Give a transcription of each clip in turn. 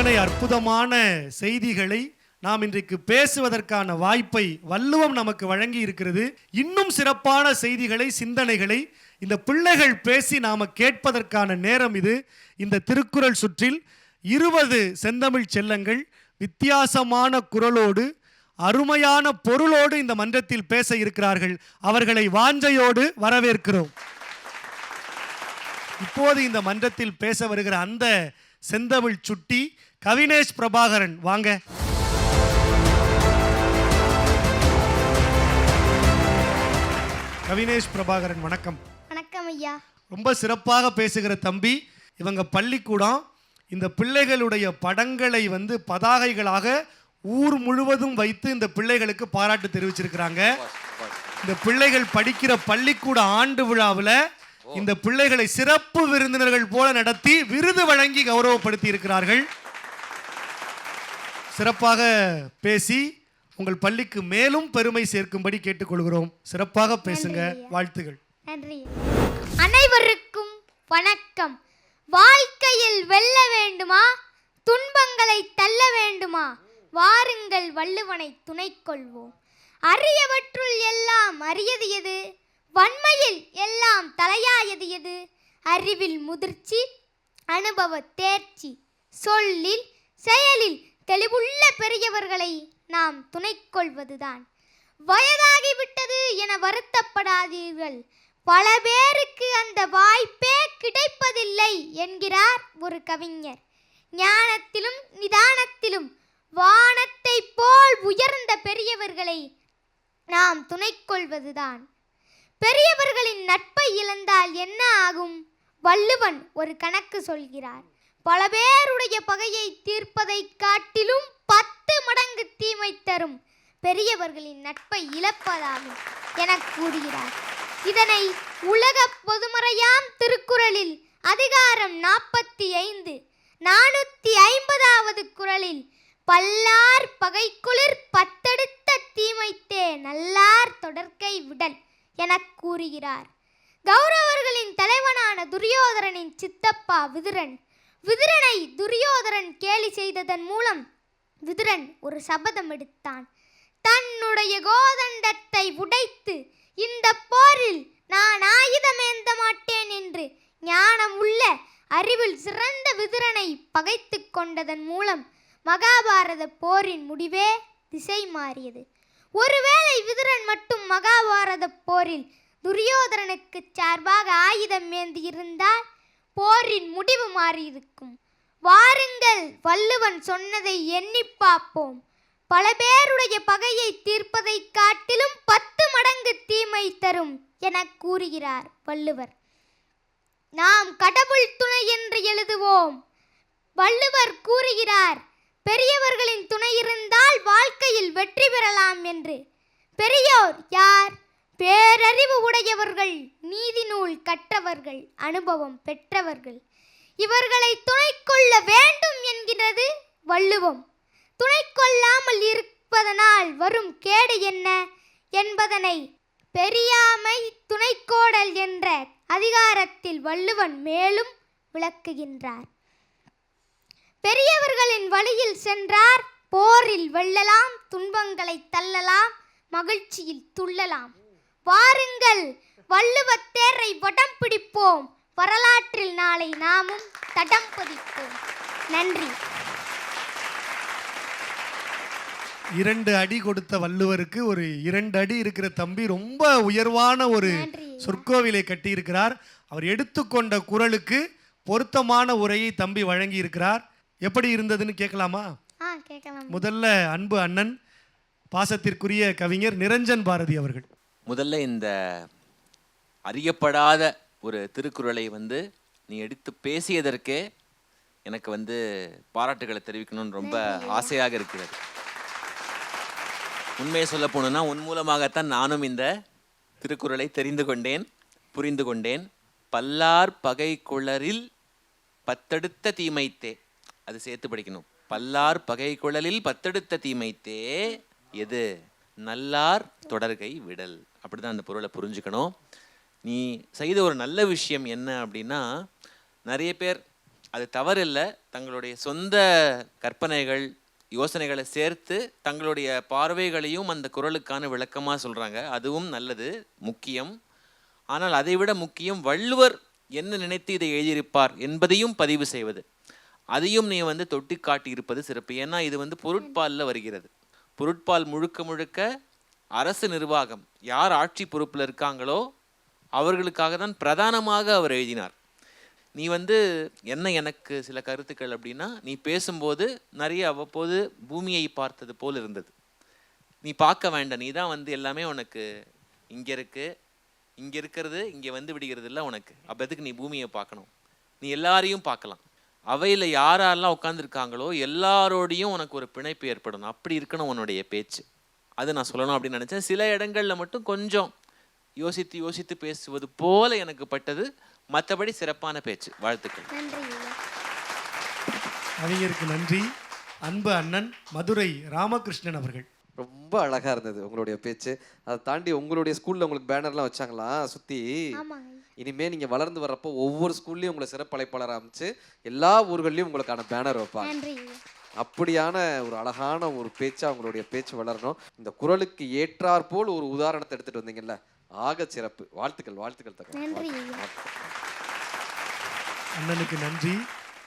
இத்தனை அற்புதமான செய்திகளை நாம் இன்றைக்கு பேசுவதற்கான வாய்ப்பை வள்ளுவம் நமக்கு வழங்கி இருக்கிறது. இன்னும் சிறப்பான செய்திகளை சிந்தனைகளை இந்த பிள்ளைகள் பேசி நாம கேட்பதற்கான நேரம் இது. இந்த திருக்குறள் சுற்றில் இருபது செந்தமிழ் செல்லங்கள் வித்தியாசமான குரலோடு அருமையான பொருளோடு இந்த மன்றத்தில் பேச இருக்கிறார்கள். அவர்களை வாஞ்சையோடு வரவேற்கிறோம். இப்போது இந்த மன்றத்தில் பேச வருகிற அந்த செந்தமிழ் சுட்டி கவினேஷ் பிரபாகரன் வாங்க. கவினேஷ் பிரபாகரன் வணக்கம். வணக்கம் ஐயா. ரொம்ப சிறப்பாக பேசுகிற தம்பி இவங்க பள்ளிக்கூடம் இந்த பிள்ளைகளுடைய படங்களை வந்து பதாகைகளாக ஊர் முழுவதும் வைத்து இந்த பிள்ளைகளுக்கு பாராட்டு தெரிவிச்சிருக்கிறாங்க. இந்த பிள்ளைகள் படிக்கிற பள்ளிக்கூட ஆண்டு விழாவில் இந்த பிள்ளைகளை சிறப்பு விருந்தினர்கள் போல நடத்தி விருது வழங்கி கௌரவப்படுத்தி இருக்கிறார்கள் சிறப்பாக பேசி உங்கள் பள்ளிக்கு மேலும் பெருமை சேர்க்கும்படி கேட்டுக்கொள்கிறோம். சிறப்பாக பேசுங்க. வாழ்த்துகள். நன்றி அனைவருக்கும் வணக்கம். வாழ்க்கையில் வெல்ல வேண்டுமா? துன்பங்களை தள்ள வேண்டுமா? வாருங்கள் வள்ளுவனை துணை கொள்வோம் அரியவற்றுள் எல்லாம் அரியது எது? வன்மையில் எல்லாம் தலையாயது எது? அறிவில் முதிர்ச்சி அனுபவ தேர்ச்சி சொல்லில் செயலில் தெளிவுள்ள பெரியவர்களை நாம் துணை கொள்வதுதான் வயதாகிவிட்டது என வருத்தப்படாதீர்கள். பல பேருக்கு அந்த வாய்ப்பே கிடைப்பதில்லை என்கிறார் ஒரு கவிஞர். ஞானத்திலும் நிதானத்திலும் வானத்தை போல் உயர்ந்த பெரியவர்களை நாம் துணை கொள்வதுதான் பெரியவர்களின் நட்பை இழந்தால் என்ன ஆகும்? வள்ளுவன் ஒரு கணக்கு சொல்கிறார். பல பேருடைய பகையை தீர்ப்பதைக் காட்டிலும் பத்து மடங்கு தீமை தரும். பெரியவர்களின் நட்பை இழப்பதாகும் என கூறுகிறார். இதனை உலக பொதுமறையாம் திருக்குறளில் அதிகாரம் நாற்பத்தி ஐந்து நானூத்தி ஐம்பதாவது குறளில் பல்லார் பகைக்குளிர் பத்தெடுத்த தீமைத்தே நல்லார் தொடர்க்கை விடல் என கூறுகிறார். கௌரவர்களின் தலைவனான துரியோதரனின் சித்தப்பா விதுரன் விதுரனை துரியோதரன் கேலி செய்ததன் மூலம் விதுரன் ஒரு சபதம் எடுத்தான். தன்னுடைய கோதண்டத்தை உடைத்து இந்த போரில் நான் ஆயுதமேந்த மாட்டேன் என்று ஞானம் உள்ள அறிவில் சிறந்த விதுரனை பகைத்து கொண்டதன் மூலம் மகாபாரத போரின் முடிவே திசை மாறியது. ஒருவேளை விதுரன் மட்டும் மகாபாரத போரில் துரியோதரனுக்கு சார்பாக ஆயுதம் ஏந்தியிருந்தால் இருந்தால் போரின் முடிவு மாறியிருக்கும். வாருங்கள் வள்ளுவன் சொன்னதை எண்ணி பார்ப்போம். பல பேருடைய பகையை தீர்ப்பதைக் காட்டிலும் பத்து மடங்கு தீமை தரும் என கூறுகிறார் வள்ளுவர். நாம் கடவுள் துணை என்று எழுதுவோம். வள்ளுவர் கூறுகிறார் பெரியவர்களின் துணை இருந்தால் வாழ்க்கையில் வெற்றி பெறலாம் என்று. பெரியோர் யார்? பேரறிவு உடையவர்கள் நீதி நூல் கற்றவர்கள் அனுபவம் பெற்றவர்கள். இவர்களை துணை கொள்ள வேண்டும் என்கிறது வள்ளுவம். துணை கொள்ளாமல் இருப்பதனால் வரும் கேடு என்ன என்பதனை பெரியாமை துணைக்கோடல் என்ற அதிகாரத்தில் வள்ளுவன் மேலும் விளக்குகின்றார். பெரியவர்களின் வழியில் சென்றார் போரில் வெல்லலாம் துன்பங்களை தள்ளலாம் மகிழ்ச்சியில் துள்ளலாம். வாருங்கள். வள்ளுவத்தேரை வடம் பிடிப்போம். வரலாற்றில் நாளை நாமும் தடம் பதிப்போம். நன்றி. இரண்டு அடி கொடுத்த வள்ளுவருக்கு ஒரு இரண்டு அடி இருக்கிற தம்பி ரொம்ப உயர்வான ஒரு. சொற்கோவிலை கட்டியிருக்கிறார். அவர் எடுத்துக்கொண்ட குரலுக்கு பொருத்தமான உரையை தம்பி வழங்கி இருக்கிறார் எப்படி இருந்ததுன்னு கேட்கலாம். முதல்ல அன்பு அண்ணன் பாசத்திற்குரிய கவிஞர் நிரஞ்சன் பாரதி அவர்கள். முதல்ல இந்த அறியப்படாத ஒரு திருக்குறளை வந்து நீ எடுத்து பேசியதற்கே எனக்கு வந்து பாராட்டுகளை தெரிவிக்கணும்னு ரொம்ப ஆசையாக இருக்கிறது. உண்மையை சொல்ல போனோம்னா உன் மூலமாகத்தான் நானும் இந்த திருக்குறளை தெரிந்து கொண்டேன் புரிந்து கொண்டேன். பல்லார் பகை குளரில் பத்தெடுத்த தீமைத்தே. அது சேர்த்து படிக்கணும். பல்லார் பகை குழலில் பத்தெடுத்த தீமைத்தே. எது? நல்லார் தொடர்கை விடல். அப்படிதான் அந்த பொருளை புரிஞ்சுக்கணும். நீ செய்த ஒரு நல்ல விஷயம் என்ன அப்படின்னா நிறைய பேர் அது தவறில்லை. தங்களுடைய சொந்த கற்பனைகள் யோசனைகளை சேர்த்து தங்களுடைய பார்வைகளையும் அந்த குரலுக்கான விளக்கமாக சொல்கிறாங்க அதுவும் நல்லது முக்கியம். ஆனால் அதைவிட முக்கியம் வள்ளுவர் என்ன நினைத்து இதை எழுதியிருப்பார் என்பதையும் பதிவு செய்வது. அதையும் நீ வந்து தொட்டி காட்டியிருப்பது சிறப்பு. ஏன்னா இது வந்து பொருட்பாலில் வருகிறது. பொருட்பால் முழுக்க முழுக்க அரசு நிர்வாகம் யார் ஆட்சி பொறுப்பில் இருக்காங்களோ அவர்களுக்காக தான் பிரதானமாக அவர் எழுதினார். நீ வந்து என்ன எனக்கு சில கருத்துக்கள் அப்படின்னா நீ பேசும்போது நிறைய அவ்வப்போது பூமியை பார்த்தது போல் இருந்தது. நீ பார்க்க வேண்டாம். நீ தான் வந்து எல்லாமே உனக்கு இங்கே இருக்கு. இங்கே இருக்கிறது இங்கே வந்து விடுகிறது இல்லை உனக்கு. அப்போ எதுக்கு நீ பூமியை பார்க்கணும்? நீ எல்லாரையும் பார்க்கலாம். அவையில் யாரெல்லாம் உட்காந்துருக்காங்களோ எல்லாரோடையும் உனக்கு ஒரு பிணைப்பு ஏற்படணும். அப்படி இருக்கணும் உன்னுடைய பேச்சு. அது நான் சொல்லணும் அப்படின்னு நினச்சேன். சில இடங்கள்ல மட்டும் கொஞ்சம் யோசித்து யோசித்து பேசுவது போல எனக்கு பட்டது. மற்றபடி சிறப்பான பேச்சு. வாழ்த்துக்கள். கவிஞருக்கு நன்றி. அன்பு அண்ணன் மதுரை ராமகிருஷ்ணன் அவர்கள். ரொம்ப அழகா இருந்தது உங்களுடைய பேச்சு. அதை தாண்டி உங்களுடைய ஸ்கூல்ல உங்களுக்கு பேனர்லாம் வச்சாங்களா? சுத்தி? இனிமே நீங்க வளர்ந்து வர்றப்போ ஒவ்வொரு ஸ்கூல்லயும் உங்களை சிறப்பழைப்பாளர் அமைச்சு எல்லா ஊர்கள்லயும் உங்களுக்கான பேனர் வைப்பாங்க. அப்படியான ஒரு அழகான ஒரு பேச்சா உங்களுடைய பேச்சு வளரணும். இந்த குரலுக்கு ஏற்றாற்போல் ஒரு உதாரணத்தை எடுத்துட்டு வந்தீங்கல்ல? ஆக சிறப்பு. வாழ்த்துக்கள் வாழ்த்துக்கள் ஐயா அண்ணனுக்கு நன்றி.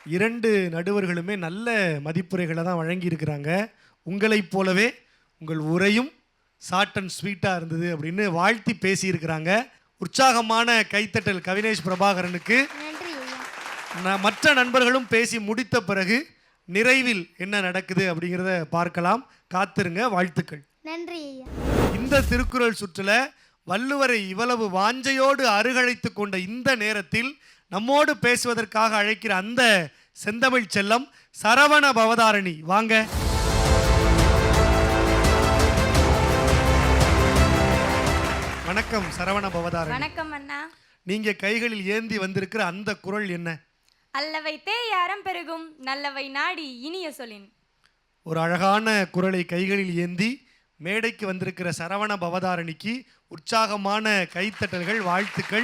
இரண்டு நடுவர்களுமே நல்ல மதிப்புரைகளை தான் வழங்கி இருக்கிறாங்க உங்களைப் போலவே உங்கள் உரையும் ஷார்ட் அண்ட் ஸ்வீட்டாக இருந்தது அப்படின்னு வாழ்த்தி பேசியிருக்கிறாங்க. உற்சாகமான கைத்தட்டல் கவினேஷ் பிரபாகரனுக்கு. மற்ற நண்பர்களும் பேசி முடித்த பிறகு நிறைவில் என்ன நடக்குது அப்படிங்கிறத பார்க்கலாம். காத்திருங்க வாழ்த்துக்கள். நன்றி ஐயா. இந்த திருக்குறள் சுற்றுல வள்ளுவரை இவ்வளவு வாஞ்சையோடு அருகழைத்து கொண்ட இந்த நேரத்தில் நம்மோடு பேசுவதற்காக அழைக்கிற அந்த செந்தமிழ் செல்லம் சரவண பவதாரணி. வாங்க. வணக்கம் சரவண பவதாரணி. வணக்கம் அண்ணா. நீங்க கைகளில் ஏந்தி வந்திருக்கிற அந்த குறள் என்ன? அல்லவை தேயாரம் பெருகும் நல்லவை நாடி இனிய சொல்லின். ஒரு அழகான குரலை கைகளில் ஏந்தி மேடைக்கு வந்திருக்கிற சரவண பவதாரணிக்கு உற்சாகமான கைத்தட்டல்கள் வாழ்த்துக்கள்.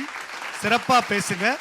சிறப்பாக பேசுங்க.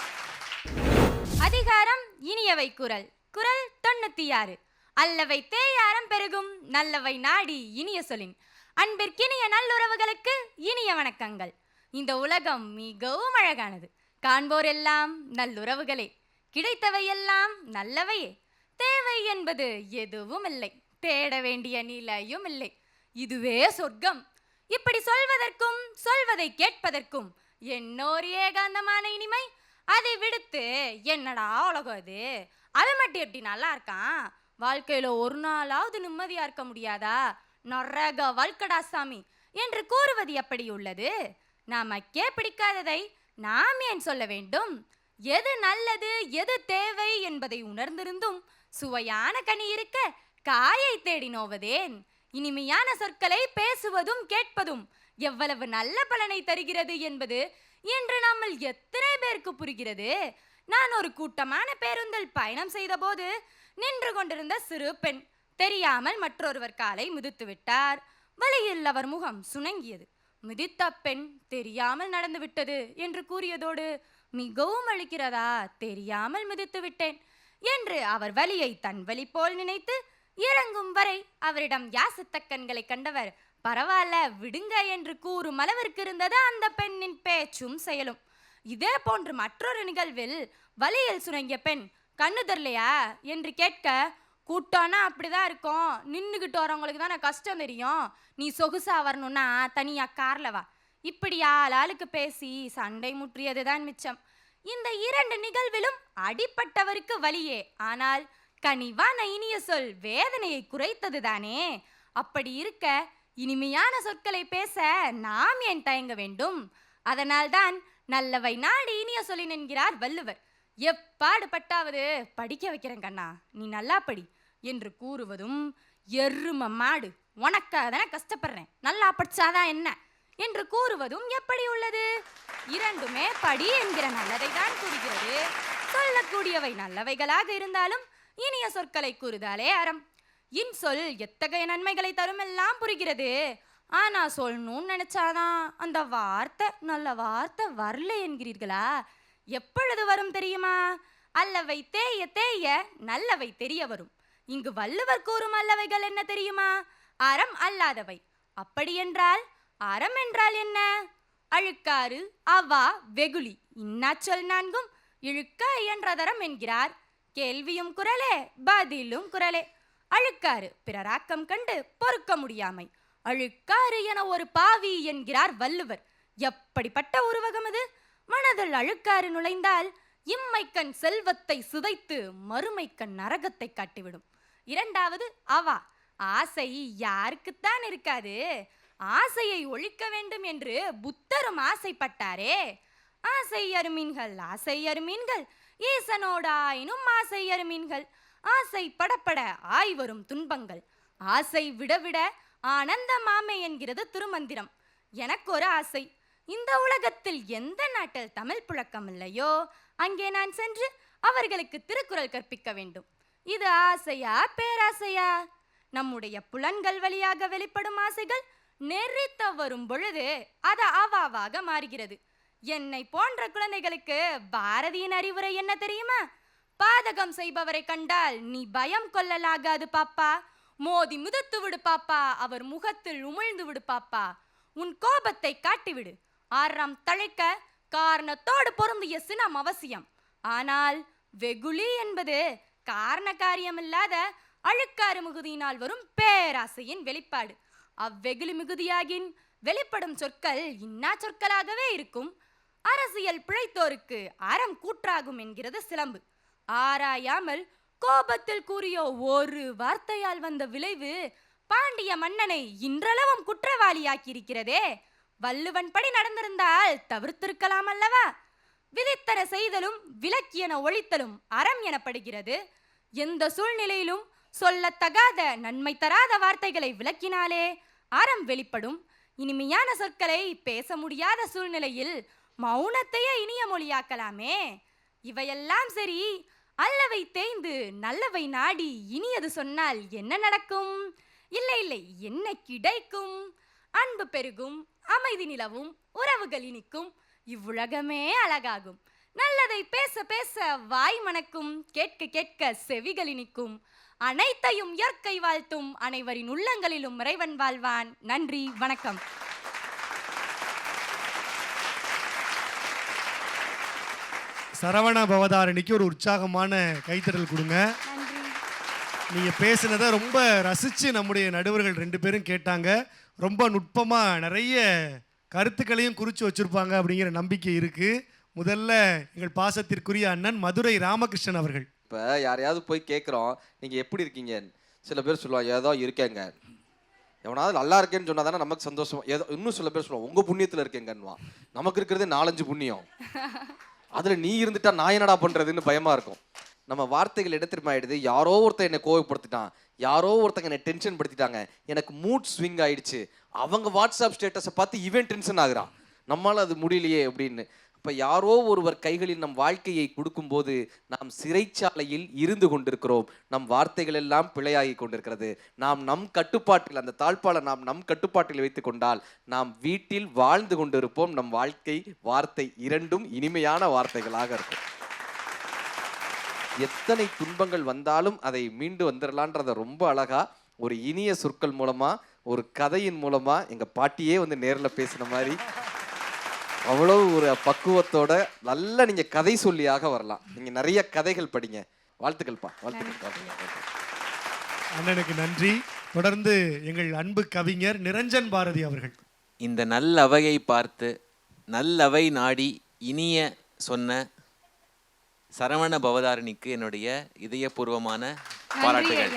அதிகாரம் இனியவை குரல். குரல் தொண்ணூத்தி ஆறு அல்லவை தேயாரம் பெருகும் நல்லவை நாடி இனிய சொல்லின். அன்பிற்கினிய நல்லுறவுகளுக்கு இனிய வணக்கங்கள். இந்த உலகம் மிகவும் அழகானது. காண்போர் எல்லாம் நல்லுறவுகளே. கிடைத்தவையெல்லாம் நல்லவையே. தேவை என்பது எதுவும் இல்லை. தேட வேண்டிய நிலையும் இல்லை. இதுவே சொர்க்கம். இப்படி சொல்வதற்கும் சொல்வதை கேட்பதற்கும் என்னோர் ஏகாந்தமான இனிமை. அதை விடுத்து என்னடா உலகம் அது? அவன் மட்டும் எப்படி நல்லா இருக்கான்? வாழ்க்கையில ஒரு நாளாவது நிம்மதியா இருக்க முடியாதா? நரக வாழ்க்கடா சாமி. என்று கூறுவது எப்படி உள்ளது? நமக்கே பிடிக்காததை நாம் ஏன் சொல்ல வேண்டும்? எது நல்லது எது தேவை என்பதை உணர்ந்திருந்தும் சுவையான கனி இருக்க காயை தேடி நோவதேன். இனிமையான சொற்களை பேசுவதும் கேட்பதும் எவ்வளவு நல்ல பலனை தருகிறது என்பது இன்று நம்மில் எத்தனை பேருக்கு புரிகிறது. நான் ஒரு கூட்டமான பேருந்தில் பயணம் செய்தபோது நின்று கொண்டிருந்த சிறு பெண் தெரியாமல் மற்றொருவர் காலை மிதித்து விட்டார். வழியில் அவர் முகம் சுணங்கியது. மிதித்த பெண் தெரியாமல் நடந்து விட்டது என்று கூறியதோடு மிகவும் அளிக்கிறதா தெரியாமல் மிதித்து விட்டேன். என்று அவர் வலியை தன் வலி போல் நினைத்து இறங்கும் வரை அவரிடம் யாசித்த கண்களை கண்டவர் பரவாயில்ல விடுங்க என்று கூறும் அளவிற்கு இருந்தது அந்த பெண்ணின் பேச்சும் செயலும். இதே போன்று மற்றொரு நிகழ்வில் வலியில் சுணங்கிய பெண் கண்ணு தரலையா என்று கேட்க கூட்டம்னா அப்படிதான் இருக்கும். நின்றுக்கிட்டு வரவங்களுக்கு தானே கஷ்டம் தெரியும். நீ சொகுசா வரணும்னா தனியா கார்ல வா. இப்படி ஆளாளுக்கு பேசி சண்டை முற்றியது தான் மிச்சம். இந்த இரண்டு நிகழ்விலும் அடிப்பட்டவருக்கு வலியே. ஆனால் கனிவான இனிய சொல் வேதனையை குறைத்தது தானே. அப்படி இருக்க இனிமையான சொற்களை பேச நாம் ஏன் தயங்க வேண்டும்? அதனால்தான் நல்லவை நாடு இனிய சொல்லின் என்கிறார் வள்ளுவர். எப்பாடுபட்டாவது படிக்க வைக்கிறேன் கண்ணா. நீ நல்லா படி என்று கூறுவதும் எரும மாடு உனக்காக தானே கஷ்டப்படுறேன். நல்லா படிச்சாதான் என்ன? என்று கூறுவதும் எப்படி உள்ளது? இரண்டுமே படி என்கிற நல்லதை தான் கூறுகிறது. சொல்லக்கூடியவை நல்லவைகளாக இருந்தாலும் இனிய சொற்களை கூறுதாலே அறம். இன்சொல் எத்தகைய நன்மைகளை தரும் எல்லாம் புரிகிறது. ஆனா சொல்லணும்னு நினைச்சாதான் அந்த வார்த்தை நல்ல வார்த்தை வரல என்கிறீர்களா? எப்பொழுது வரும் தெரியுமா? அல்லவை தேய தேய நல்லவை தெரிய வரும். இங்கு வள்ளுவர் கூறும் அல்லவைகள் என்ன தெரியுமா? அறம் அல்லாதவை. அப்படியென்றால் அறம் என்றால் என்ன? அழுக்காறு அவா வெகுளி. இன்னாச்சொல் நான்கும்? இழுக்க இயன்றதரம் என்கிறார். கேள்வியும் குரலே பதிலும் குரலே. அழுக்காறு பிறராக்கம் கண்டு பொறுக்க முடியாமை. அழுக்காறு என ஒரு பாவி என்கிறார் வள்ளுவர். எப்படிப்பட்ட உருவகம் அது? மனதில் அழுக்காறு நுழைந்தால் இம்மைக்கண் செல்வத்தை சிதைத்து மறுமைக்கண் நரகத்தை காட்டிவிடும். இரண்டாவது அவா. ஆசை யாருக்குத்தான் இருக்காது. ஆசையை ஒழிக்க வேண்டும் என்று புத்தரும் ஆசைப்பட்டாரே. ஆசை அருமீன்கள் ஆசை அருமீன்கள் ஈசனோடாயினும் ஆசை அருமீன்கள். ஆசை படப்பட ஆய் வரும் துன்பங்கள். ஆசை விடவிட ஆனந்த மாமே என்கிறது திருமந்திரம். எனக்கு ஒரு ஆசை. இந்த உலகத்தில் எந்த நாட்டில் தமிழ் புழக்கம் இல்லையோ அங்கே நான் சென்று அவர்களுக்கு திருக்குறள் கற்பிக்க வேண்டும். இது ஆசையா பேராசையா? நம்முடைய புலன்கள் வழியாக வெளிப்படும் ஆசைகள் நெறித்த வரும் பொழுது அது அவாவாக மாறுகிறது. என்னை போன்ற குழந்தைகளுக்கு பாரதியின் அறிவுரை என்ன தெரியுமா? பாதகம் செய்பவரை கண்டால் நீ பயம் கொள்ளலாகாது பாப்பா. மோதி மிதித்து விடு பாப்பா அவர் முகத்தில் உமிழ்ந்து விடு பாப்பா. உன் கோபத்தை காட்டிவிடு. ஆறாம் தழைக்க காரணத்தோடு பொருந்திய சினம் அவசியம். ஆனால் வெகுளி என்பது காரண காரியமில்லாத அழுக்காறு மிகுதியினால் வரும் பேராசையின் வெளிப்பாடு. அவ்வெகுளி மிகுதியாகின் வெளிப்படும் சொற்கள் இன்னா சொற்களாகவே இருக்கும். அரசியல் பிழைத்தோருக்கு அறம் கூற்றாகும் என்கிறது சிலம்பு. ஆராயாமல் கோபத்தில் கூறிய ஒரு வார்த்தையால் வந்த விளைவு பாண்டிய மன்னனை இன்றளவும் குற்றவாளியாக்கியிருக்கிறதே. வள்ளுவன் படி நடந்திருந்தால் தவிர்த்திருக்கலாம் அல்லவா? விதித்தன செய்தலும் விலக்கியன ஒழித்தலும் அறம் எனப்படுகிறது. எந்த சூழ்நிலையிலும் சொல்லத்தகாத நன்மை தராத வார்த்தைகளை விளக்கினாலே அறம் வெளிப்படும். இனிமையான சொற்களை பேச முடியாத சூழ்நிலையில் மௌனத்தையே இனிய மொழியாக்கலாமே. இவையெல்லாம் சரி அல்லவை தேய்ந்து நல்லவை நாடி இனியது சொன்னால் என்ன நடக்கும்? இல்லை இல்லை என்ன கிடைக்கும்? அன்பு பெருகும் அமைதி நிலவும் உறவுகள் இனிக்கும். இவ்வுலகமே அழகாகும். நல்லதை பேச பேச வாய் மணக்கும் கேட்க கேட்க செவிகள் இனிக்கும். அனைத்தையும் இயற்கை வாழ்த்தும் அனைவரின் உள்ளங்களிலும் இறைவன் வாழ்வான். நன்றி வணக்கம். சரவண பவதாரணிக்கு ஒரு உற்சாகமான கைத்தறல் கொடுங்க. நன்றி. நீங்க பேசுனதை ரொம்ப ரசிச்சு நம்முடைய நடுவர்கள் ரெண்டு பேரும் கேட்டாங்க. ரொம்ப நுட்பமா நிறைய கருத்துக்களையும் குறிச்சு வச்சிருப்பாங்க அப்படிங்கிற நம்பிக்கை இருக்கு. முதல்ல எங்கள் பாசத்திற்குரிய அண்ணன் மதுரை ராமகிருஷ்ணன் அவர்கள். இப்போ யாரையாவது போய் கேட்குறோம் நீங்கள் எப்படி இருக்கீங்க? சில பேர் சொல்லுவாங்க ஏதோ இருக்கேங்க. எவனாவது நல்லா இருக்கேன்னு சொன்னா தானே நமக்கு சந்தோஷம் ஏதோ இன்னும் சில பேர் சொல்லுவாங்க உங்கள் புண்ணியத்தில் இருக்கேங்கன்னுவான் நமக்கு இருக்கிறது நாலஞ்சு புண்ணியம். அதில் நீ இருந்துட்டா நான் என்னடா பண்ணுறதுன்னு பயமாக இருக்கும். நம்ம வார்த்தைகள் எடுத்துட்டு ஆயிடுது? யாரோ ஒருத்தன் என்னை கோவப்படுத்திட்டான். யாரோ ஒருத்தங்க என்னை டென்ஷன் படுத்திட்டாங்க. எனக்கு மூட் ஸ்விங் ஆயிடுச்சு. அவங்க வாட்ஸ்அப் ஸ்டேட்டஸை பார்த்து இவன் டென்ஷன் ஆகுறான். நம்மளால அது முடியலையே அப்படின்னு. இப்போ யாரோ ஒருவர் கைகளில் நம் வாழ்க்கையை கொடுக்கும்போது நாம் சிறைச்சாலையில் இருந்து கொண்டிருக்கிறோம். நம் வார்த்தைகள் எல்லாம் பிழையாகி கொண்டிருக்கிறது. நாம் நம் கட்டுப்பாட்டில் அந்த தாழ்ப்பாளை நாம் நம் கட்டுப்பாட்டில் வைத்து கொண்டால் நாம் வீட்டில் வாழ்ந்து கொண்டிருப்போம். நம் வாழ்க்கை வார்த்தை இரண்டும் இனிமையான வார்த்தைகளாக இருக்கும். எத்தனை துன்பங்கள் வந்தாலும் அதை மீண்டு வந்துடலான்றத ரொம்ப அழகா ஒரு இனிய சொற்கள் மூலமா ஒரு கதையின் மூலமா எங்க பாட்டியே வந்து நேரில் பேசின மாதிரி அவ்வளவு ஒரு பக்குவத்தோட நல்ல நீங்க கதை சொல்லியாக வரலாம். நீங்க நிறைய கதைகள் படிங்க. வாழ்த்துக்கள்ப்பா வாழ்த்துக்கள். அண்ணனுக்கு நன்றி. தொடர்ந்து எங்கள் அன்பு கவிஞர் நிரஞ்சன் பாரதி அவர்கள். இந்த நல்லவையை பார்த்து நல்லவை நாடி இனிய சொன்ன சரவண பவதாரணிக்கு என்னுடைய இதயபூர்வமான பாராட்டுகள்.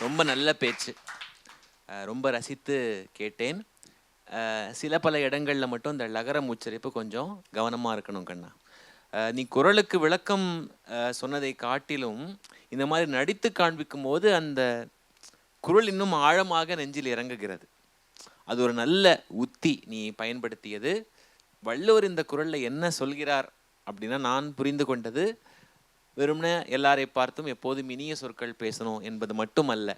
ரொம்ப நல்ல பேச்சு. ரொம்ப ரசித்து கேட்டேன். சில பல இடங்களில் மட்டும் இந்த லகரம் உச்சரிப்பு கொஞ்சம் கவனமாக இருக்கணும் கண்ணா. நீ குரலுக்கு விளக்கம் சொன்னதை காட்டிலும் இந்த மாதிரி நடித்து காண்பிக்கும் போது அந்த குரல் இன்னும் ஆழமாக நெஞ்சில் இறங்குகிறது. அது ஒரு நல்ல உத்தி நீ பயன்படுத்தியது. வள்ளுவர் இந்த குரலில் என்ன சொல்கிறார் அப்படின்னா நான் புரிந்து கொண்டது. வெறும்னே எல்லாரை பார்த்தும் எப்போதும் இனிய சொற்கள் பேசணும் என்பது மட்டுமல்ல.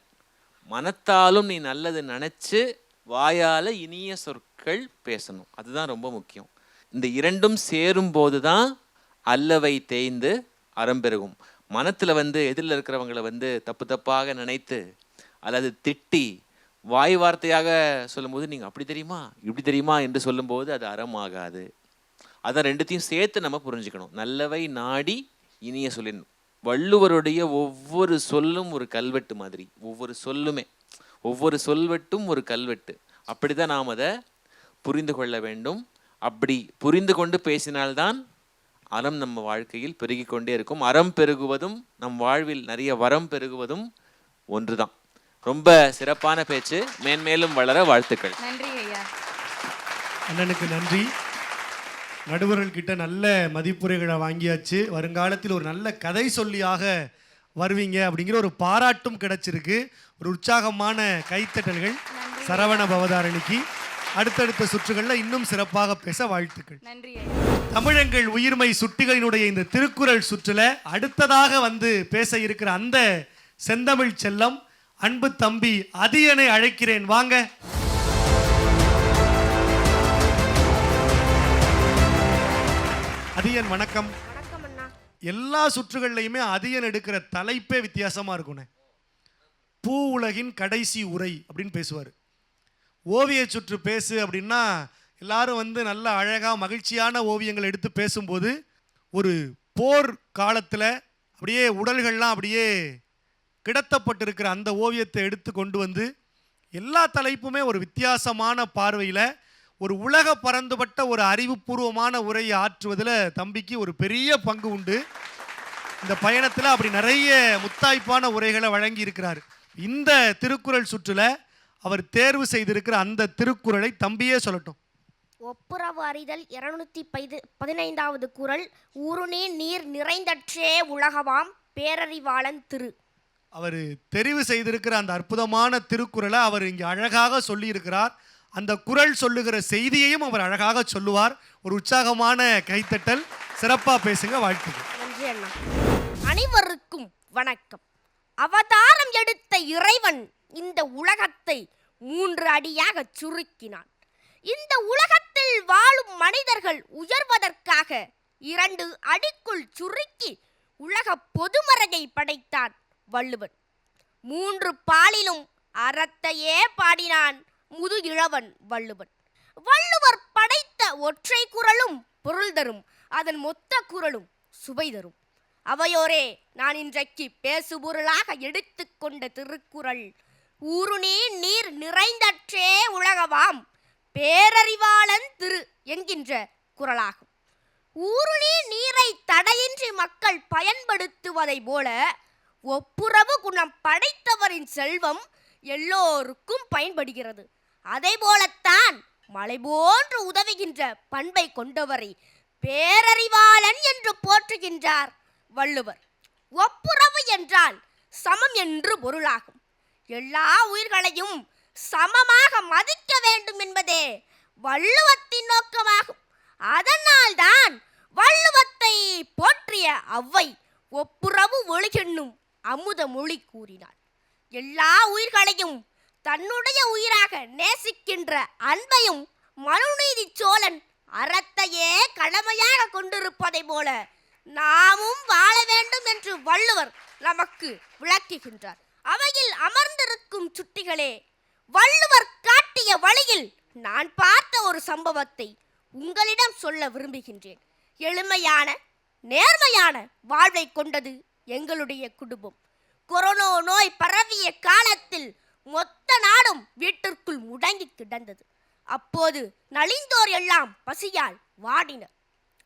மனத்தாலும் நீ நல்லது நினச்சி வாயால் இனிய சொற்கள் பேசணும். அதுதான் ரொம்ப முக்கியம். இந்த இரண்டும் சேரும்போது தான் அல்லவை தேய்ந்து அறம் பெருகும். மனத்தில் வந்து எதிரில் இருக்கிறவங்கள வந்து தப்பு தப்பாக நினைத்து அல்லது திட்டி வாய் வார்த்தையாக சொல்லும்போது நீங்கள் அப்படி தெரியுமா? இப்படி தெரியுமா? என்று சொல்லும்போது அது அறமாகாது. அதான் ரெண்டுத்தையும் சேர்த்து நம்ம புரிஞ்சுக்கணும். நல்லவை நாடி இனிய சொல்லிடணும் வள்ளுவருடைய ஒவ்வொரு சொல்லும் ஒரு கல்வெட்டு மாதிரி. ஒவ்வொரு சொல்லுமே. ஒவ்வொரு சொல்வெட்டும் ஒரு கல்வெட்டு. அப்படிதான் நாம் அதை புரிந்து கொள்ள வேண்டும். அப்படி புரிந்து கொண்டு பேசினால்தான் அறம் நம்ம வாழ்க்கையில் பெருகிக் கொண்டே இருக்கும். அறம் பெருகுவதும் நம் வாழ்வில் நிறைய வரம் பெருகுவதும் ஒன்றுதான். ரொம்ப சிறப்பான பேச்சு. மேன்மேலும் வளர வாழ்த்துக்கள். நன்றி ஐயா. அண்ணனுக்கு நன்றி. நடுவர்கள்கிட்ட நல்ல மதிப்புரைகளை வாங்கியாச்சு. வருங்காலத்தில் ஒரு நல்ல கதை சொல்லியாக வருவீங்க அப்படிங்கிற ஒரு பாராட்டும் கிடைச்சிருக்கு. ஒரு உற்சாகமான கைத்தட்டல்கள் சரவண பவதாரணிக்கு. அடுத்தடுத்த சுற்றுகளில் இன்னும் சிறப்பாக பேச வாழ்த்துக்கள். நன்றி. தமிழங்கள் உயிர்மை சுட்டிகளினுடைய இந்த திருக்குறள் சுற்றுல அடுத்ததாக வந்து பேச இருக்கிற அந்த செந்தமிழ் செல்லம் அன்பு தம்பி அதியனை அழைக்கிறேன். வாங்க. அதியன் வணக்கம். எல்லா சுற்றுகள்லையுமே அதிகம் எடுக்கிற தலைப்பே வித்தியாசமாக இருக்குண்ணே பூ உலகின் கடைசி உரை அப்படின்னு பேசுவார். ஓவிய சுற்று பேசு அப்படின்னா எல்லாரும் வந்து நல்ல அழகாக மகிழ்ச்சியான ஓவியங்கள் எடுத்து பேசும்போது ஒரு போர் காலத்தில் அப்படியே உடல்கள்லாம் அப்படியே கிடத்தப்பட்டிருக்கிற அந்த ஓவியத்தை எடுத்து கொண்டு வந்து எல்லா தலைப்புமே ஒரு வித்தியாசமான பார்வையில் ஒரு உலக பரந்துபட்ட ஒரு அறிவுபூர்வமான உரையை ஆற்றுவதில் தம்பிக்கு ஒரு பெரிய பங்கு உண்டு. இந்த பயணத்தில் அப்படி நிறைய முத்தாய்ப்பான உரைகளை வழங்கி இருக்கிறார் இந்த திருக்குறள் சுற்றுல அவர் தேர்வு செய்திருக்கிற அந்த திருக்குறளை தம்பியே சொல்லட்டும். ஒப்புரவு அறிதல் இருநூத்தி பைது பதினைந்தாவது குறள் ஊருணே நீர் நிறைந்தற்றே உலகவாம் பேரறிவாளன் திரு. அவர் தெரிவு செய்திருக்கிற அந்த அற்புதமான திருக்குறளை அவர் இங்கே அழகாக சொல்லியிருக்கிறார். அந்த குறள் சொல்லுகிற செய்தியையும் அவர் அழகாக சொல்லுவார். ஒரு உற்சாகமான கைத்தட்டல். சிறப்பாக பேசுங்க வாழ்த்துக்கள். நன்றி அண்ணா. அனைவருக்கும் வணக்கம். அவதாரம் எடுத்த இறைவன் இந்த உலகத்தை மூன்று அடியாக சுருக்கினான். இந்த உலகத்தில் வாழும் மனிதர்கள் உயர்வதற்காக இரண்டு அடிக்குள் சுருக்கி உலக பொதுமறையை படைத்தான் வள்ளுவன். மூன்று பாலிலும் அறத்தையே பாடினான் முதுகிழவன் வள்ளுவன். வள்ளுவர் படைத்த ஒற்றை குறளும் பொருள் தரும் அதன் மொத்த குறளும் சுவை தரும். அவையோரே நான் இன்றைக்கு பேசுபொருளாக எடுத்துக்கொண்ட திருக்குறள் ஊருணே நீர் நிறைந்தற்றே உலகவாம் பேரறிவாளன் திரு என்கின்ற குறளாகும். ஊருணே நீரை தடையின்றி மக்கள் பயன்படுத்துவதை போல ஒப்புரவு குணம் படைத்தவரின் செல்வம் எல்லோருக்கும் பயன்படுகிறது. அதே போலத்தான் மலை போன்று உதவுகின்ற பண்பை கொண்டவரை பேரறிவாளன் என்று போற்றுகின்றார் வள்ளுவர். ஒப்புரவு என்றால் சமம் என்று பொருளாகும். எல்லா உயிர்களையும் சமமாக மதிக்க வேண்டும் என்பதே வள்ளுவத்தின் நோக்கமாகும். அதனால்தான் வள்ளுவத்தை போற்றிய அவ்வை ஒப்புரவு ஒழுகென்னும் அமுத மொழி கூறினார் எல்லா உயிர்களையும் தன்னுடைய உயிராக நேசிக்கின்ற அன்பையும் மனுநீதி சோழன் அறத்தையே கடமையாக கொண்டிருப்பதை போல நாமும் வாழ வேண்டும் என்று வள்ளுவர் நமக்கு விளக்குகின்றார். அவையில் அமர்ந்திருக்கும் சுட்டிகளே வள்ளுவர் காட்டிய வழியில் நான் பார்த்த ஒரு சம்பவத்தை உங்களிடம் சொல்ல விரும்புகின்றேன். எளிமையான நேர்மையான வாழ்வை கொண்டது எங்களுடைய குடும்பம். கொரோனா நோய் பரவிய காலத்தில் மொத்த நாடும் வீட்டிற்குள் முடங்கி கிடந்தது. அப்போது நலிந்தோர் எல்லாம் பசியால் வாடினர்.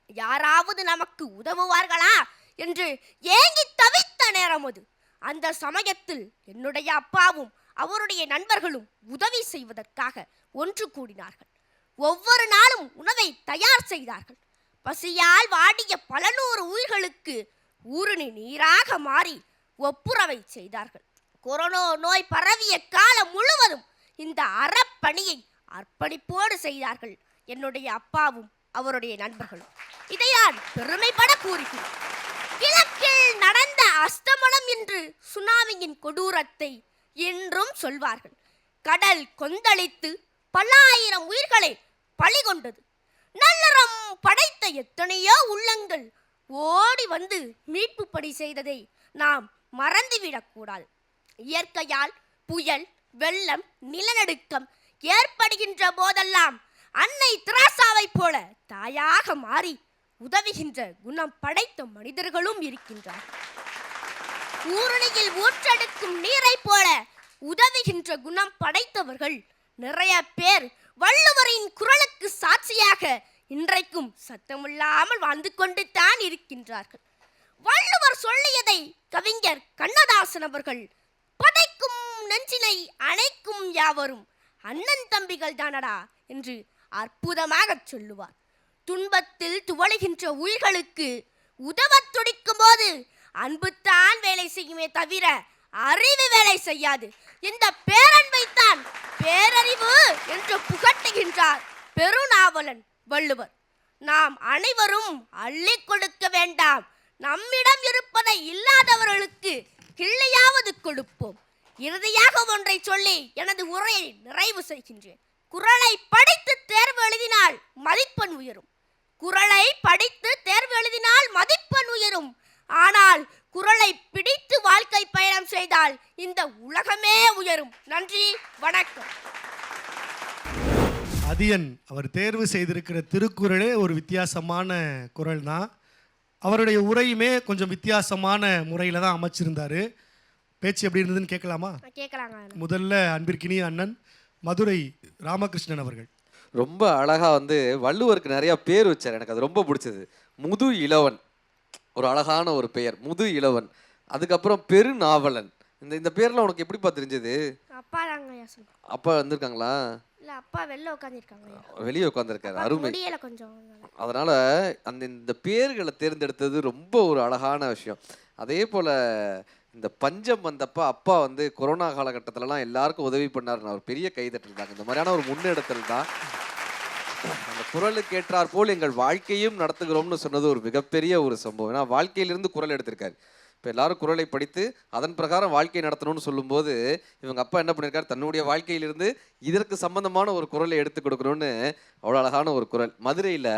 யாராவது நமக்கு உதவுவார்களா என்று ஏங்கி தவித்த நேரம் அது. அந்த சமயத்தில் என்னுடைய அப்பாவும் அவருடைய நண்பர்களும் உதவி செய்வதற்காக ஒன்று கூடினார்கள். ஒவ்வொரு நாளும் உணவை தயார் செய்தார்கள். பசியால் வாடிய பல நூறு உயிர்களுக்கு ஊருணி நீராக மாறி ஒப்புரவை செய்தார்கள். கொரோனா நோய் பரவிய காலம் முழுவதும் இந்த அறப்பணியை அர்ப்பணிப்போடு செய்தார்கள் என்னுடைய அப்பாவும் அவருடைய நண்பர்களும். இதை நான் பெருமைப்பட கூறுகிறேன். கிழக்கில் நடந்த அஸ்தமனம் என்று சுனாமியின் கொடூரத்தை என்றும் சொல்வார்கள். கடல் கொந்தளித்து பல்லாயிரம் உயிர்களை பழி கொண்டது. நல்லறம் படைத்த எத்தனையோ உள்ளங்கள் ஓடி வந்து மீட்பு பணி செய்ததை நாம் மறந்துவிடக்கூடாது இயற்கையால் புயல் வெள்ளம் நிலநடுக்கம் ஏற்படுகின்ற போதெல்லாம் அன்னை திராசாவைப் போல தாயாக மாறி உதவுகின்ற குணம் படைத்த மனிதர்களும் இருக்கின்றார். ஊரணியில் ஊற்றெடுக்கும் நீரைப் போல உதவுகின்ற குணம் படைத்தவர்கள் நிறைய பேர் வள்ளுவரின் குரலுக்கு சாட்சியாக இன்றைக்கும் சத்தமில்லாமல் வாழ்ந்து கொண்டு தான் இருக்கின்றார்கள். வள்ளுவர் சொல்லியதை கவிஞர் கண்ணதாசன் அவர்கள் நெஞ்சினை அணைக்கும் யாவரும்? அண்ணன் தம்பிகள் தானடா? என்று அற்புதமாக சொல்லுவார். துன்பத்தில் துவளுகின்ற உயிர்களுக்கு உதவத் துடிக்கும் போது அன்புத்தான் வேலை செய்யுமே தவிர அறிவு வேலை செய்யாது. இந்த பேரன்பைத்தான் பேரறிவு என்று புகட்டுகின்றார் பெருநாவலன் வள்ளுவர். நாம் அனைவரும் அள்ளி கொடுக்க வேண்டாம். நம்மிடம் இருப்பதை இல்லாதவர்களுக்கு கிள்ளையாவது கொடுப்போம். இறுதியாக ஒன்றை சொல்லி எனது உரையை நிறைவு செய்கின்றேன். குறளை படித்து தேர்வு எழுதினால் மதிப்பெண் உயரும். குறளை படித்து தேர்வு எழுதினால் மதிப்பெண் உயரும். ஆனால் குறளை பிடித்து வாழ்க்கை பயணம் செய்தால் இந்த உலகமே உயரும். நன்றி வணக்கம். அதியன் அவர் தேர்வு செய்திருக்கிற திருக்குறளே ஒரு வித்தியாசமான குறள் தான் அவருடைய உரையுமே கொஞ்சம் வித்தியாசமான முறையில் தான் அமைச்சிருந்தாரு. பேச்சு எப்படி இருந்ததுன்னு கேட்கலாமா? கேட்கலாங்க முதல்ல அன்பிற்கினிய அண்ணன் மதுரை ராமகிருஷ்ணன் அவர்கள். ரொம்ப அழகா வந்து வள்ளுவருக்கு நிறைய பேர் வச்சார். எனக்கு அது ரொம்ப பிடிச்சது. முது இளவன். ஒரு அழகான ஒரு பெயர். முது இளவன். அதுக்கப்புறம் பெருநாவலன். இந்த இந்த பேர்லாம் உனக்கு எப்படிப்பா தெரிஞ்சது? அப்பா வந்திருக்காங்களா? இல்ல அப்பா வெளில உட்காந்துருக்காங்க ஐயா. வெளியே உட்காந்துருக்காரு அருமை. கொஞ்சம். அதனால அந்த இந்த பேர்களை தேர்ந்தெடுத்தது ரொம்ப ஒரு அழகான விஷயம். அதே போல இந்த பஞ்சம் வந்தப்ப அப்பா வந்து கொரோனா காலகட்டத்திலலாம் எல்லாருக்கும் உதவி பண்ணாருன்னு ஒரு பெரிய கைதட்டல் தாங்க இந்த மாதிரியான ஒரு முன்னெடுத்தல் தான் அந்த குரலுக்கு ஏற்றார் போல் எங்கள் வாழ்க்கையும் நடத்துகிறோம்னு சொன்னது ஒரு மிகப்பெரிய ஒரு சம்பவம். ஏன்னா வாழ்க்கையிலிருந்து குரல் எடுத்திருக்காரு. இப்போ எல்லாரும் குரலை படித்து அதன் பிரகாரம் வாழ்க்கை நடத்தணும்னு சொல்லும்போது இவங்க அப்பா என்ன பண்ணியிருக்காரு தன்னுடைய வாழ்க்கையிலிருந்து இதற்கு சம்பந்தமான ஒரு குரலை எடுத்து கொடுக்கணும்னு அவ்வளோ அழகான ஒரு குரல். மதுரையில்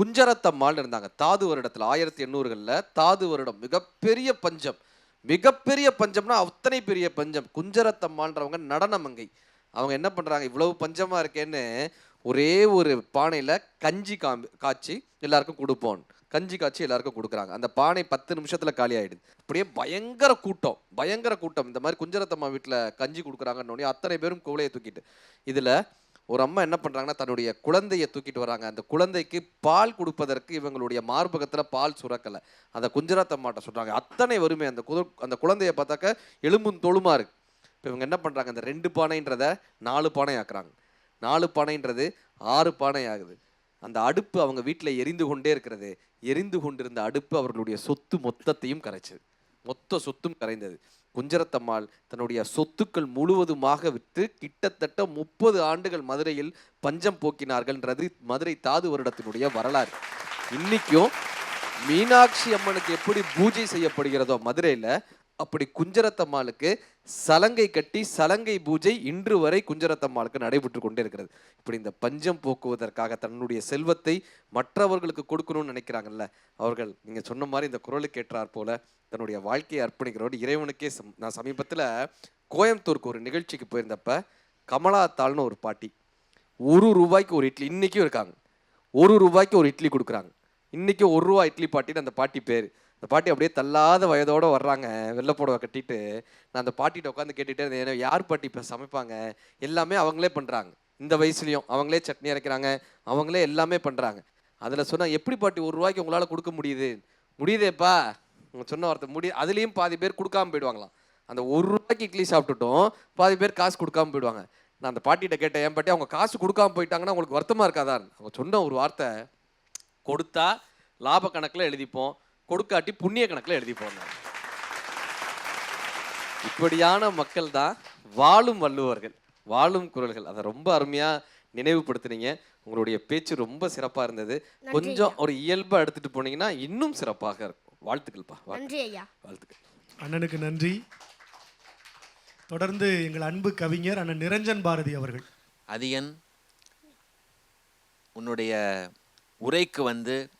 குஞ்சரத்தம்மாள் இருந்தாங்க. தாது வருடத்தில் ஆயிரத்தி எண்ணூறுகளில் தாது வருடம். மிகப்பெரிய பஞ்சம். மிகப்பெரிய பஞ்சம்னா அத்தனை பெரிய பஞ்சம். குஞ்சரத்தம்மான்றவங்க நடனமங்கை அவங்க என்ன பண்ணுறாங்க இவ்வளவு பஞ்சமாக இருக்கேன்னு ஒரே ஒரு பானையில் கஞ்சி காம்பி காய்ச்சி எல்லாருக்கும் கொடுப்போம். கஞ்சி காய்ச்சி எல்லாருக்கும் கொடுக்குறாங்க. அந்த பானை பத்து நிமிஷத்தில் காலி ஆகிடுது அப்படியே பயங்கர கூட்டம். பயங்கர கூட்டம். இந்த மாதிரி குஞ்சரத்தம்மா வீட்டில் கஞ்சி கொடுக்குறாங்கன்னு அத்தனை பேரும் குவலையை தூக்கிட்டு. இதில் ஒரு அம்மா என்ன பண்ணுறாங்கன்னா தன்னுடைய குழந்தையை தூக்கிட்டு வராங்க. அந்த குழந்தைக்கு பால் கொடுப்பதற்கு இவங்களுடைய மார்பகத்தில் பால் சுரக்கலை. அந்த குஞ்சராத்தம்மாட்ட சொல்கிறாங்க அத்தனை வறுமை. அந்த குத அந்த குழந்தைய பார்த்தாக்க எலும்பும் தொழுமா இருக்கு. இப்போ இவங்க என்ன பண்ணுறாங்க இந்த ரெண்டு பானைன்றத நாலு பானை ஆக்குறாங்க நாலு பானைன்றது ஆறு பானை ஆகுது அந்த அடுப்பு அவங்க வீட்டில் எரிந்து கொண்டே இருக்கிறது. எரிந்து கொண்டிருந்த அடுப்பு அவர்களுடைய சொத்து மொத்தத்தையும் கரைச்சது. மொத்த சொத்தும் கரைந்தது. குஞ்சரத்தம்மாள் தன்னுடைய சொத்துக்கள் முழுவதுமாக விற்று கிட்டத்தட்ட முப்பது ஆண்டுகள் மதுரையில் பஞ்சம் போக்கினார்கள்ன்றது மதுரை தாது வருடத்தினுடைய வரலாறு. இன்னைக்கும் மீனாட்சி அம்மனுக்கு எப்படி பூஜை செய்யப்படுகிறதோ மதுரையில் அப்படி குஞ்சரத்தம்மாளுக்கு சலங்கை கட்டி சலங்கை பூஜை இன்று வரை குஞ்சரத்தம்மாளுக்கு நடைபெற்று கொண்டே இருக்கிறது. இப்படி இந்த பஞ்சம் போக்குவதற்காக தன்னுடைய செல்வத்தை மற்றவர்களுக்கு கொடுக்கணும்னு நினைக்கிறாங்கல்ல அவர்கள் நீங்கள் சொன்ன மாதிரி இந்த குரலுக்கு ஏற்றார் போல தன்னுடைய வாழ்க்கையை அர்ப்பணிக்கிறோடு இறைவனுக்கே சம் நான் சமீபத்தில் கோயம்புத்தூருக்கு ஒரு நிகழ்ச்சிக்கு போயிருந்தப்ப கமலா தாள்னு ஒரு பாட்டி ஒரு ரூபாய்க்கு ஒரு இட்லி இன்றைக்கும் இருக்காங்க. ஒரு ரூபாய்க்கு ஒரு இட்லி கொடுக்குறாங்க. இன்னைக்கு ஒரு ரூபா இட்லி பாட்டின்னு அந்த பாட்டி பேர். அந்த பாட்டி அப்படியே தள்ளாத வயதோட வர்றாங்க. வெள்ளை புடவை கட்டிட்டு நான் அந்த பாட்டிகிட்ட உட்காந்து கேட்டுகிட்டே இருந்தேன். யார் பாட்டி இப்போ சமைப்பாங்க? எல்லாமே அவங்களே பண்ணுறாங்க இந்த வயசுலையும் அவங்களே சட்னி அரைக்கிறாங்க. அவங்களே எல்லாமே பண்ணுறாங்க அதில் சொன்னால் எப்படி பாட்டி ஒரு ரூபாய்க்கு உங்களால் கொடுக்க முடியுது? முடியுதேப்பா. உங்கள் சொன்ன வார்த்தை முடி அதுலேயும் பாதி பேர் கொடுக்காம போயிடுவாங்களாம். அந்த ஒரு ரூபாய்க்கு இட்லி சாப்பிட்டுட்டும் பாதி பேர் காசு கொடுக்காம போயிடுவாங்க. நான் அந்த பாட்டிகிட்ட கேட்டேன் ஏன் பாட்டி அவங்க காசு கொடுக்காம போயிட்டாங்கன்னா உங்களுக்கு வருத்தமாக இருக்காதான் அவங்க சொன்ன ஒரு வார்த்தை கொடுத்தா லாப கணக்கில் எழுதிப்போம். கொடுக்காட்டி புண்ணிய கணக்கில் எழுதிப்போம் இப்படியான மக்கள் தான் வாழும் வள்ளுவர்கள் வாழும் குரல்கள். அதை ரொம்ப அருமையா நினைவுபடுத்துனீங்க. உங்களுடைய பேச்சு ரொம்ப சிறப்பா இருந்தது. கொஞ்சம் ஒரு இயல்பா எடுத்துட்டு போனீங்கன்னா இன்னும் சிறப்பாக இருக்கும். வாழ்த்துக்கள்ப்பா வாழ்த்து- நன்றி ஐயா. வாழ்த்துக்கள். அண்ணனுக்கு நன்றி. தொடர்ந்து எங்கள் அன்பு கவிஞர் அண்ணன் நிரஞ்சன் பாரதி அவர்கள். அதியன் உன்னுடைய உரைக்கு வந்து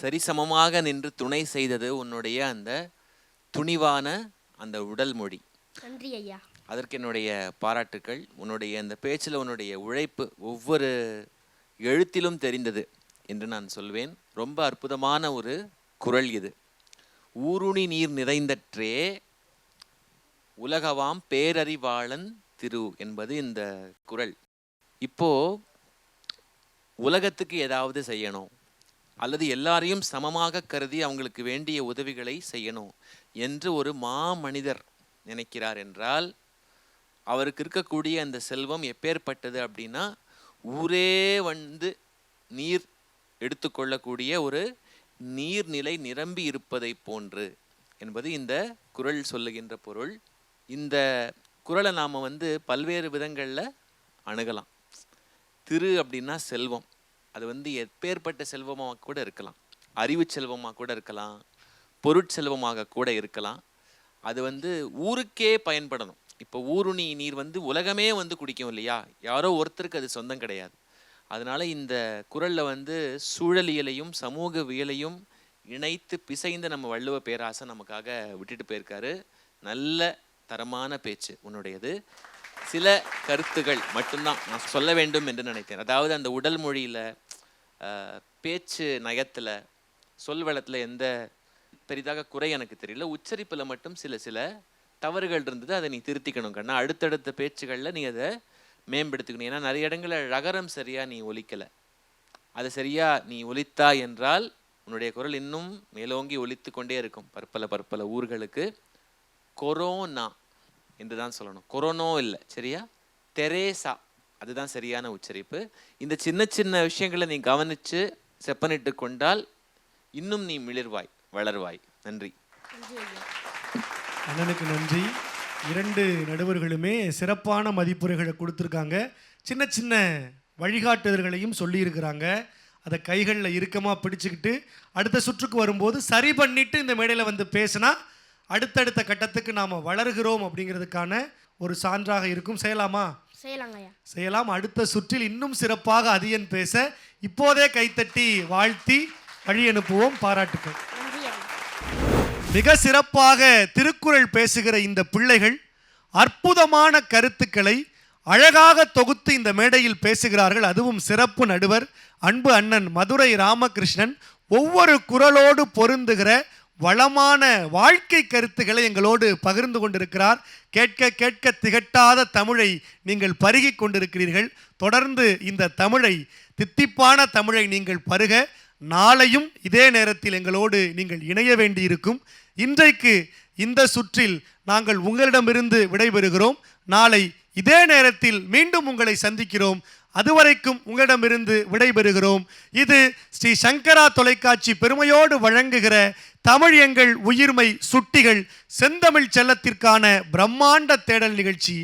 சரிசமமாக நின்று துணை செய்தது உன்னுடைய அந்த துணிவான அந்த உடல் மொழி. நன்றி ஐயா. அதற்கு என்னுடைய பாராட்டுக்கள். உன்னுடைய அந்த பேச்சில் உன்னுடைய உழைப்பு ஒவ்வொரு எழுத்திலும் தெரிந்தது என்று நான் சொல்வேன். ரொம்ப அற்புதமான ஒரு குரல் இது. ஊருணி நீர் நிறைந்தற்றே உலகவாம் பேரறிவாளன் திரு என்பது இந்த குரல். இப்போ உலகத்துக்கு ஏதாவது செய்யணும். அல்லது எல்லாரையும் சமமாக கருதி அவங்களுக்கு வேண்டிய உதவிகளை செய்யணும் என்று ஒரு மாமனிதர் நினைக்கிறார் என்றால் அவருக்கு இருக்கக்கூடிய அந்த செல்வம் எப்பேற்பட்டது அப்படின்னா ஊரே வந்து நீர் எடுத்துக்கொள்ளக்கூடிய ஒரு நீர்நிலை நிரம்பி இருப்பதை போன்று என்பது இந்த குரல் சொல்லுகின்ற பொருள். இந்த குரலை நாம் வந்து பல்வேறு விதங்களில் அணுகலாம். திரு அப்படின்னா செல்வம். அது வந்து எப்பேற்பட்ட செல்வமாக கூட இருக்கலாம். அறிவு செல்வமாக கூட இருக்கலாம். பொருட்செல்வமாக கூட இருக்கலாம். அது வந்து ஊருக்கே பயன்படணும். இப்போ ஊருணி நீர் வந்து உலகமே வந்து குடிக்கும் இல்லையா? யாரோ ஒருத்தருக்கு அது சொந்தம் கிடையாது. அதனால இந்த குரலில் வந்து சூழலியலையும் சமூகவியலையும் இணைத்து பிசைந்த நம்ம வள்ளுவ பேராசை நமக்காக விட்டுட்டு போயிருக்காரு. நல்ல தரமான பேச்சு உன்னுடையது. சில கருத்துகள் மட்டும்தான் நான் சொல்ல வேண்டும் என்று நினைத்தேன். அதாவது அந்த உடல் மொழியில் பேச்சு நயத்தில் சொல்வளத்தில் எந்த பெரிதாக குறை எனக்கு தெரியல. உச்சரிப்பில் மட்டும் சில சில தவறுகள் இருந்தது. அதை நீ திருத்திக்கணும் கண்ணா. அடுத்தடுத்த பேச்சுகளில் நீ அதை மேம்படுத்திக்கணும். ஏன்னா நிறைய இடங்களில் ரகரம் சரியாக நீ ஒலிக்கலை. அது சரியா நீ ஒலித்தா என்றால் உன்னுடைய குரல் இன்னும் மேலோங்கி ஒலித்து கொண்டே இருக்கும். பற்பல பற்பல ஊர்களுக்கு. கொரோனா. என்று தான் சொல்லணும். கொரோனோ இல்லை சரியா? தெரேசா அதுதான் சரியான உச்சரிப்பு. இந்த சின்ன சின்ன விஷயங்களை நீ கவனித்து செப்பனிட்டு கொண்டால் இன்னும் நீ மிளிர்வாய் வளர்வாய். நன்றி. அண்ணனுக்கு நன்றி. இரண்டு நடுவர்களுமே சிறப்பான மதிப்புரைகளை கொடுத்துருக்காங்க. சின்ன சின்ன வழிகாட்டுதல்களையும் சொல்லியிருக்கிறாங்க. அதை கைகளில் இறுக்கமாக பிடிச்சிக்கிட்டு அடுத்த சுற்றுக்கு வரும்போது சரி பண்ணிட்டு இந்த மேடையில் வந்து பேசினா அடுத்தடுத்த கட்டத்துக்கு நாம் வளர்கிறோம் அப்படிங்கிறதுக்கான ஒரு சான்றாக இருக்கும். செய்யலாமா? செய்யலாம். அடுத்த சுற்றில் இன்னும் சிறப்பாக அதியன் பேச இப்போதே கைத்தட்டி வாழ்த்தி வழி அனுப்புவோம். பாராட்டுக்கள். மிக சிறப்பாக திருக்குறள் பேசுகிற இந்த பிள்ளைகள் அற்புதமான கருத்துக்களை அழகாக தொகுத்து இந்த மேடையில் பேசுகிறார்கள். அதுவும் சிறப்பு நடுவர் அன்பு அண்ணன் மதுரை ராமகிருஷ்ணன் ஒவ்வொரு குரலோடு பொருந்துகிற வளமான வாழ்க்கை கருத்துக்களை எங்களோடு பகிர்ந்து கொண்டிருக்கிறார். கேட்க கேட்க திகட்டாத தமிழை நீங்கள் பருகி கொண்டிருக்கிறீர்கள். தொடர்ந்து இந்த தமிழை தித்திப்பான தமிழை நீங்கள் பருக நாளையும் இதே நேரத்தில் எங்களோடு நீங்கள் இணைய வேண்டியிருக்கும். இன்றைக்கு இந்த சுற்றில் நாங்கள் உங்களிடமிருந்து விடைபெறுகிறோம். நாளை இதே நேரத்தில் மீண்டும் உங்களை சந்திக்கிறோம். அதுவரைக்கும் உங்களிடமிருந்து விடைபெறுகிறோம். இது ஸ்ரீ சங்கரா தொலைக்காட்சி பெருமையோடு வழங்குகிற தமிழ் எங்கள் உயிர்மை சுட்டிகள் செந்தமிழ் செல்லத்திற்கான பிரம்மாண்ட தேடல் நிகழ்ச்சி.